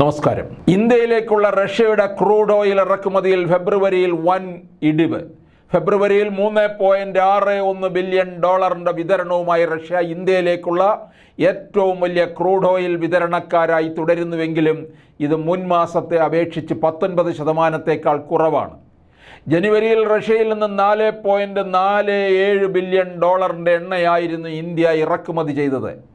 നമസ്കാരം. ഇന്ത്യയിലേക്കുള്ള റഷ്യയുടെ ക്രൂഡ് ഓയിൽ ഇറക്കുമതിയിൽ ഫെബ്രുവരിയിൽ വൻ ഇടിവ്. ഫെബ്രുവരിയിൽ മൂന്ന് പോയിന്റ് ആറ് ഒന്ന് ബില്യൺ ഡോളറിന്റെ വിതരണവുമായി റഷ്യ ഇന്ത്യയിലേക്കുള്ള ഏറ്റവും വലിയ ക്രൂഡ് ഓയിൽ വിതരണക്കാരായി തുടരുന്നുവെങ്കിലും ഇത് മുൻ മാസത്തെ അപേക്ഷിച്ച് പത്തൊൻപത് ശതമാനത്തേക്കാൾ കുറവാണ്. ജനുവരിയിൽ റഷ്യയിൽ നിന്ന് നാല് പോയിന്റ് നാല് ഏഴ് ബില്യൺ ഡോളറിന്റെ എണ്ണയായിരുന്നു ഇന്ത്യ ഇറക്കുമതി ചെയ്തത്.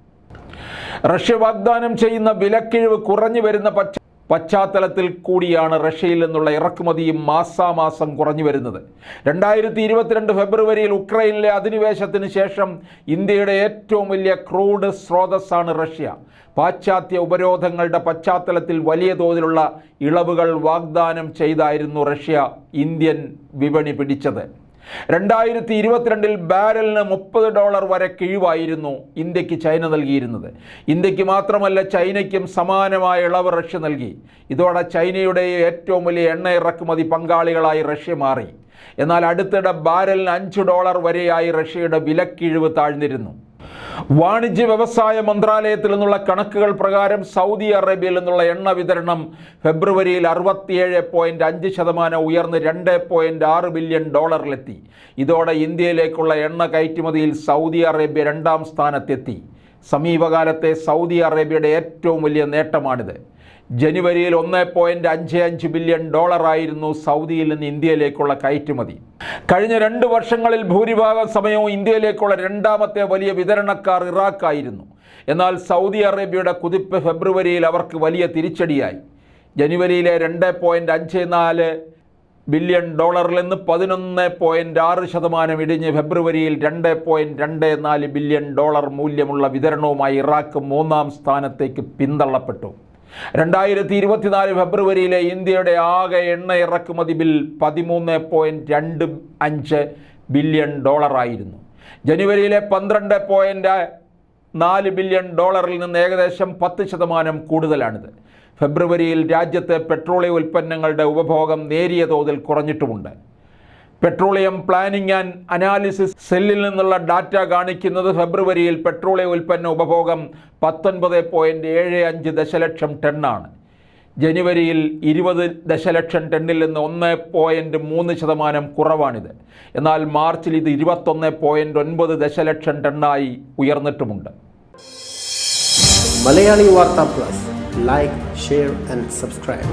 റഷ്യ വാഗ്ദാനം ചെയ്യുന്ന വിലക്കിഴിവ് കുറഞ്ഞു വരുന്ന പശ്ച പശ്ചാത്തലത്തിൽ കൂടിയാണ് റഷ്യയിൽ നിന്നുള്ള ഇറക്കുമതിയും മാസാമാസം കുറഞ്ഞു വരുന്നത്. രണ്ടായിരത്തി ഇരുപത്തിരണ്ട് ഫെബ്രുവരിയിൽ ഉക്രൈനിലെ അധിനിവേശത്തിന് ശേഷം ഇന്ത്യയുടെ ഏറ്റവും വലിയ ക്രൂഡ് സ്രോതസ്സാണ് റഷ്യ. പാശ്ചാത്യ ഉപരോധങ്ങളുടെ പശ്ചാത്തലത്തിൽ വലിയ തോതിലുള്ള ഇളവുകൾ വാഗ്ദാനം ചെയ്തായിരുന്നു റഷ്യ ഇന്ത്യൻ വിപണി പിടിച്ചത്. രണ്ടായിരത്തി ഇരുപത്തിരണ്ടിൽ ബാരലിന് മുപ്പത് ഡോളർ വരെ കിഴിവായിരുന്നു ഇന്ത്യയ്ക്ക് ചൈന നൽകിയിരുന്നത്. ഇന്ത്യയ്ക്ക് മാത്രമല്ല ചൈനയ്ക്കും സമാനമായ ഇളവ് റഷ്യ നൽകി. ഇതോടെ ചൈനയുടെ ഏറ്റവും വലിയ എണ്ണ ഇറക്കുമതി പങ്കാളികളായി റഷ്യ മാറി. എന്നാൽ അടുത്തിടെ ബാരലിന് അഞ്ച് ഡോളർ വരെയായി റഷ്യയുടെ വിലക്കിഴിവ് താഴ്ന്നിരുന്നു. വാണിജ്യ വ്യവസായ മന്ത്രാലയത്തിൽ നിന്നുള്ള കണക്കുകൾ പ്രകാരം സൗദി അറേബ്യയിൽ നിന്നുള്ള എണ്ണ വിതരണം ഫെബ്രുവരിയിൽ അറുപത്തിയേഴ് പോയിന്റ് അഞ്ച് ശതമാനം ഉയർന്ന് രണ്ട് പോയിന്റ് ആറ് ബില്യൺ ഡോളറിലെത്തി. ഇതോടെ ഇന്ത്യയിലേക്കുള്ള എണ്ണ കയറ്റുമതിയിൽ സൗദി അറേബ്യ രണ്ടാം സ്ഥാനത്തെത്തി. സമീപകാലത്തെ സൗദി അറേബ്യയുടെ ഏറ്റവും വലിയ നേട്ടമാണിത്. ജനുവരിയിൽ ഒന്ന് പോയിന്റ് അഞ്ച് അഞ്ച് ബില്യൺ ഡോളറായിരുന്നു സൗദിയിൽ നിന്ന് ഇന്ത്യയിലേക്കുള്ള കയറ്റുമതി. കഴിഞ്ഞ രണ്ട് വർഷങ്ങളിൽ ഭൂരിഭാഗം സമയവും ഇന്ത്യയിലേക്കുള്ള രണ്ടാമത്തെ വലിയ വിതരണക്കാർ ഇറാഖായിരുന്നു. എന്നാൽ സൗദി അറേബ്യയുടെ കുതിപ്പ് ഫെബ്രുവരിയിൽ അവർക്ക് വലിയ തിരിച്ചടിയായി. ജനുവരിയിലെ രണ്ട് പോയിന്റ് അഞ്ച് നാല് ബില്യൺ ഡോളറിൽ നിന്ന് പതിനൊന്ന് പോയിന്റ് ആറ് ശതമാനം ഇടിഞ്ഞ് ഫെബ്രുവരിയിൽ രണ്ട് പോയിന്റ് രണ്ട് നാല് ബില്യൺ ഡോളർ മൂല്യമുള്ള വിതരണവുമായി ഇറാഖ് മൂന്നാം സ്ഥാനത്തേക്ക് പിന്തള്ളപ്പെട്ടു. രണ്ടായിരത്തി ഇരുപത്തിനാല് ഫെബ്രുവരിയിലെ ഇന്ത്യയുടെ ആകെ എണ്ണ ഇറക്കുമതി ബിൽ പതിമൂന്ന് പോയിന്റ് രണ്ട് അഞ്ച് ബില്യൺ ഡോളറായിരുന്നു. ജനുവരിയിലെ പന്ത്രണ്ട് പോയിന്റ് നാല് ബില്യൺ ഡോളറിൽ നിന്ന് ഏകദേശം പത്ത് ശതമാനം കൂടുതലാണിത്. ഫെബ്രുവരിയിൽ രാജ്യത്തെ പെട്രോളിയം ഉൽപ്പന്നങ്ങളുടെ ഉപഭോഗം നേരിയ തോതിൽ കുറഞ്ഞിട്ടുമുണ്ട്. പെട്രോളിയം പ്ലാനിംഗ് ആൻഡ് അനാലിസിസ് സെല്ലിൽ നിന്നുള്ള ഡാറ്റ കാണിക്കുന്നത് ഫെബ്രുവരിയിൽ പെട്രോളിയം ഉൽപ്പന്ന ഉപഭോഗം പത്തൊൻപത് പോയിന്റ് ഏഴ് അഞ്ച് ദശലക്ഷം ടണ്ണാണ്. ജനുവരിയിൽ ഇരുപത് ദശലക്ഷം ടണ്ണിൽ നിന്ന് ഒന്ന് പോയിന്റ് മൂന്ന് ശതമാനം കുറവാണിത്. എന്നാൽ മാർച്ചിൽ ഇത് ഇരുപത്തൊന്ന് പോയിന്റ് ഒൻപത് ദശലക്ഷം ടണ്ണായി ഉയർന്നിട്ടുമുണ്ട്. Malayali Vartha plus. Like share and subscribe